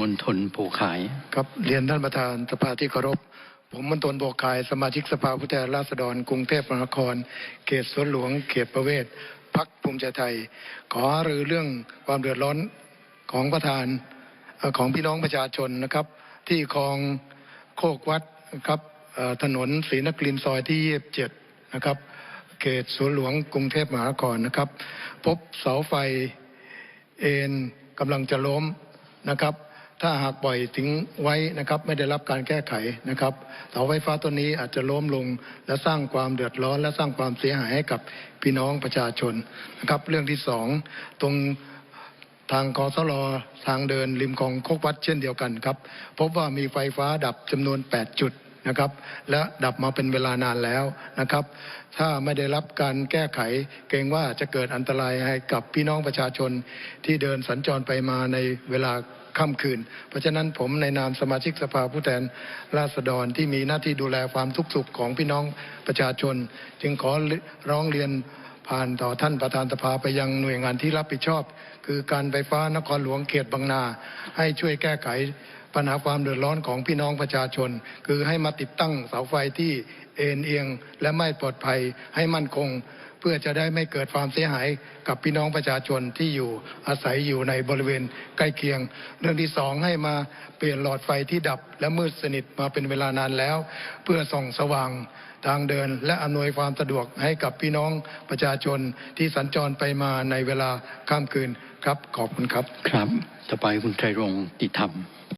มณฑลผูขายครับเรียนท่านประธานสภาที่เคารพผมมณฑลบวกายสมาชิกสภาผู้แทนราษฎรกรุงเทพมหานคร เขตสวนหลวง เขตประเวศพักภูมิใจไทย ขอหรือเรื่องความเดือดร้อนของประธานของพี่น้องประชาชนนะครับ ที่คลองโคกวัดนะครับถนนศรีนครินทร์ซอยที่ 27 นะครับ เขตสวนหลวงกรุงเทพมหานครนะครับ พบเสาไฟเอ็นกำลังจะล้มนะครับ ถ้าหากปล่อยทิ้งไว้นะครับไม่ได้รับการแก้ไขนะครับเสาไฟฟ้าต้นนี้อาจจะล้มลงและสร้างความเดือดร้อนและสร้างความเสียหายให้กับพี่น้องประชาชนนะครับ เรื่องที่สองตรงทางกสลทางเดินริมคลองโคกวัดเช่นเดียวกันครับ พบว่ามีไฟฟ้าดับจำนวน 8 จุด นะครับและดับมาเป็นเวลานานแล้วนะครับ ถ้าไม่ได้รับการแก้ไขเกรงว่าจะเกิดอันตรายให้กับพี่น้องประชาชนที่เดินสัญจรไปมาในเวลาค่ำคืน เพราะฉะนั้นผมในนามสมาชิกสภาผู้แทนราษฎรที่มีหน้าที่ดูแลความทุกข์สุขของพี่น้องประชาชน จึงขอร้องเรียนผ่านต่อท่านประธานสภาไปยังหน่วยงานที่รับผิดชอบ คือการไฟฟ้านครหลวงเขตบางนา ให้ช่วยแก้ไขปัญหาความเดือดร้อนของพี่น้องประชาชน คือให้มาติดตั้งเสาไฟที่เอ็นเอียง และไม่ปลอดภัยให้มั่นคง เพื่อจะได้ไม่เกิดความเสียหายกับพี่น้องประชาชนที่อยู่อาศัยอยู่ในบริเวณใกล้เคียง เรื่องที่สองให้มาเปลี่ยนหลอดไฟที่ดับและมืดสนิทมาเป็นเวลานานแล้ว เพื่อส่องสว่างทางเดินและอำนวยความสะดวกให้กับพี่น้องประชาชนที่สัญจรไปมาในเวลาค่ำคืนครับขอบคุณครับ ครับต่อไปคุณไตรรงค์ติธรรม